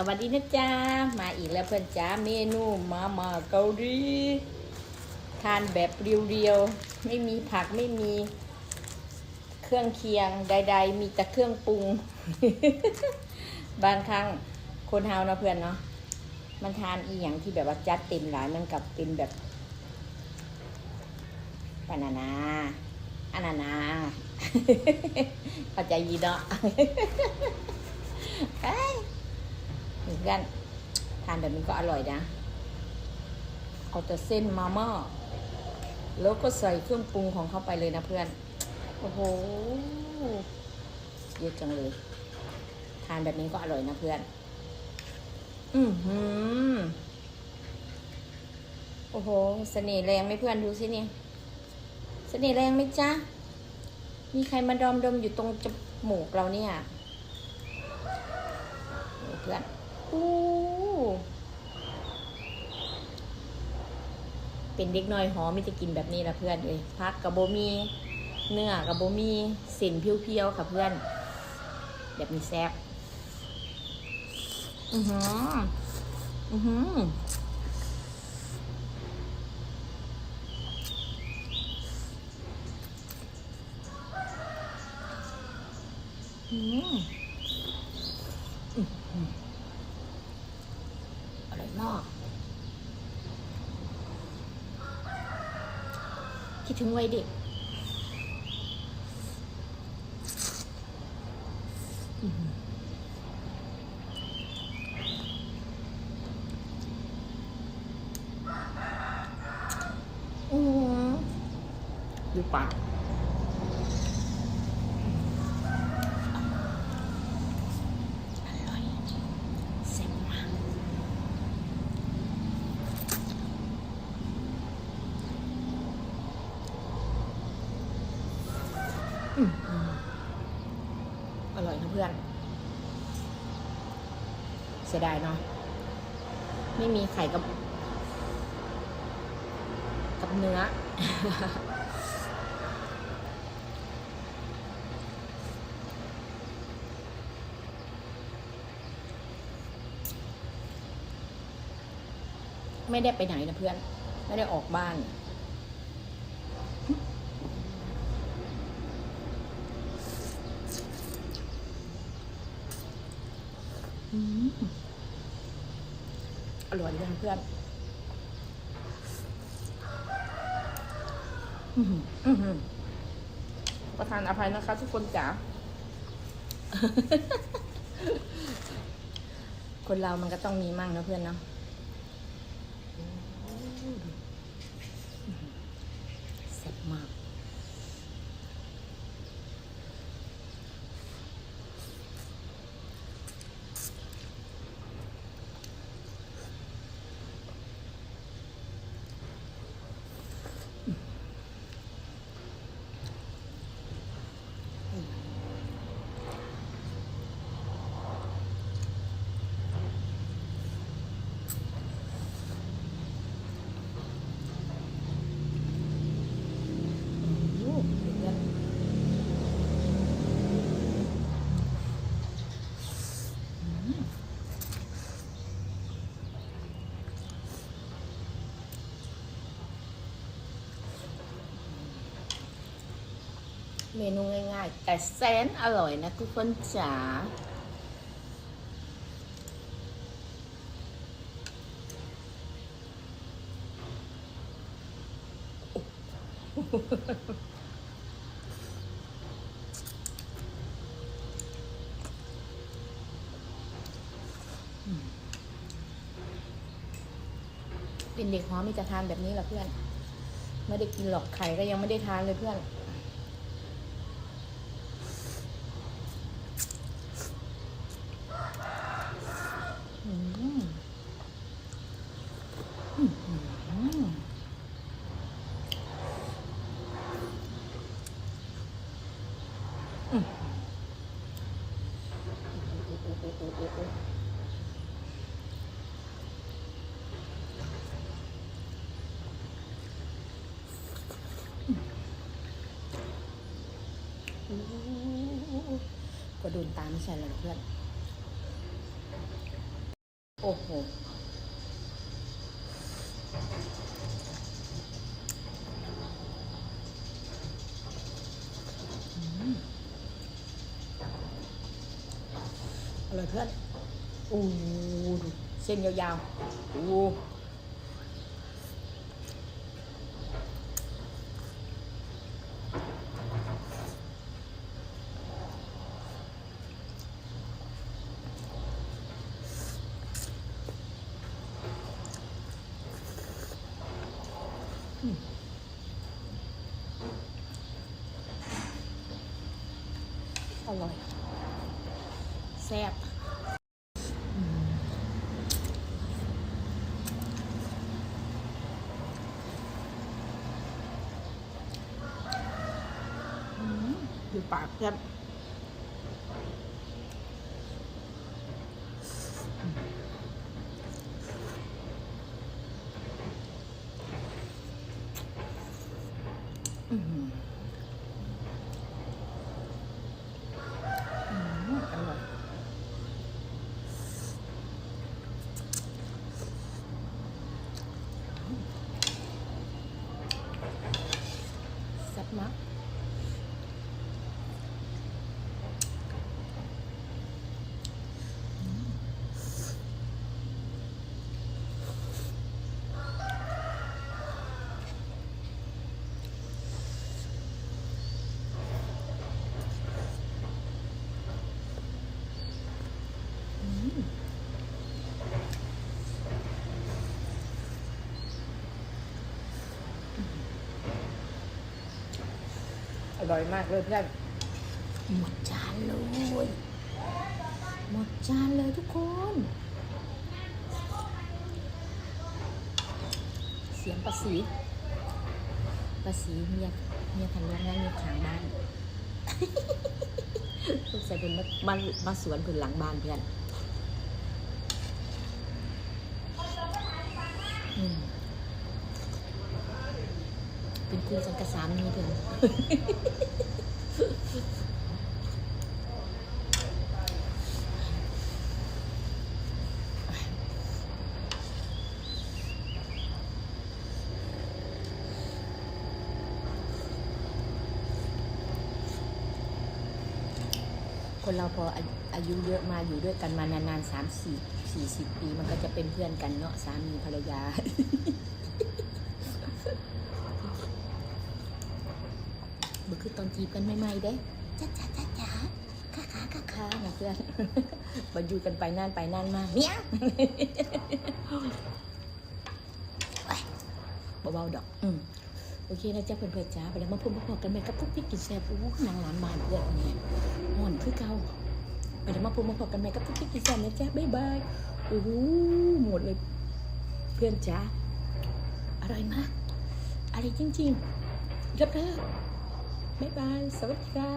สวัสดีนะจ๊ะ มาอีกแล้วเพื่อนจ้าเมนูมาม่าเกาหลีทานแบบเรียวๆ ไม่มีผักไม่มีเครื่องเคียงใด ๆ มีแต่เครื่องปรุง บางครั้งคนเฮานะเพื่อนเนาะมันทานอีหยังที่แบบว่าจัดเต็มหลายมันกับเป็นแบบปานานาอานานาเข้าใจยีเนาะ เอ้ยเหมือนกันทานแบบนี้ก็อร่อยนะ เอาแต่เส้นมาม่าแล้วก็ใส่เครื่องปรุงของเขาไปเลยนะเพื่อน โอ้โห เยอะจังเลย ทานแบบนี้ก็อร่อยนะเพื่อน อือหือ โอ้โห เสน่ห์แรงไหมเพื่อนดูสิเนี่ย เสน่ห์แรงไหมจ๊ะ มีใครมาดอมดมอยู่ตรงจมูกเราเนี่ยนี่เพื่อนอู้ เป็นเด็กน้อยหอมไม่จะกินแบบนี้ละเพื่อนเลยพักกับโบมี เนื้อกับโบมีสินเพียวๆค่ะเพื่อน แบบมีแซ่บอือหืออือหืออืม อร่อยมาก คิดถึงวัยเด็กอื้อหืออื้อหือดูปากอร่อยแซ่บมาก อร่อยนะเพื่อน เสียดายเนาะ ไม่มีไข่กับ กับเนื้อ ไม่ได้ไปไหนนะเพื่อน ไม่ได้ออกบ้าน อร่อยเลยเพื่อนอือหืออือหือประทานอภัยนะคะ ทุกคนจ๋า คนเรามันก็ต้องมีมั่งนะเพื่อนเนาะแซ่บมาก โอ้โหเพื่อนอืม เมนูง่ายๆ แต่แสนอร่อยนะทุกคนจ๋าเป็นเด็กหอมมีจะทานแบบนี้เหรอเพื่อน ไม่ได้กินหรอกไข่ก็ยังไม่ได้ทานเลยเพื่อน อืมอืมอืมอืม ก็โดนตามไม่ใช่เหรอเพื่อน โอ้โห อร่อยเพื่อนอู้ดูเส้นยาวๆอู้อร่อยแซ่บ อยู่ปากเพื่อนอืมอืมอ ร่อยมากอร่อยมากเลยเพื่อนหมดจานเลย หมดจานเลยทุกคน เสียงประสีประสีเมียเมียทำงานงานอยู่ข้างบ้านลูกชายเป็นมามาสวนผืนหลังบ้านเพื่อนอืม เป็นคู่กันกระสามนี้เพื่อนคนเราพออายุเยอะมาอยู่ด้วยกันมานานๆสามสี่สี่สิบปี มันก็จะเป็นเพื่อนกันเนาะสามีภรรยา เมื่อ คือตอนจีบกันใหม่ๆเด้จ้าจ้าจ้าจ้าค้าค้าค้าค้านะเพื่อนมาอยู่กันไปนานไปนานมาเนี้ยเบาๆดอก อืมโอเคนะจ๊ะเพื่อนๆจ้าไปแล้วมาพูดมาพอกันไหมกับพวกพี่กินแซ่บอู้นางร้านมาเพื่อนเนี่ยห่อนคือเก่าไปแล้วมาพูดมาพอกันไหมกับพวกพี่กินแซ่บนะจ๊ะบ๊ายบายโอ้โหหมดเลย เพื่อนจ้าอร่อยมากอะไรจริงๆเลิศ ๆบ๊ายบายสวัสดีค่ะ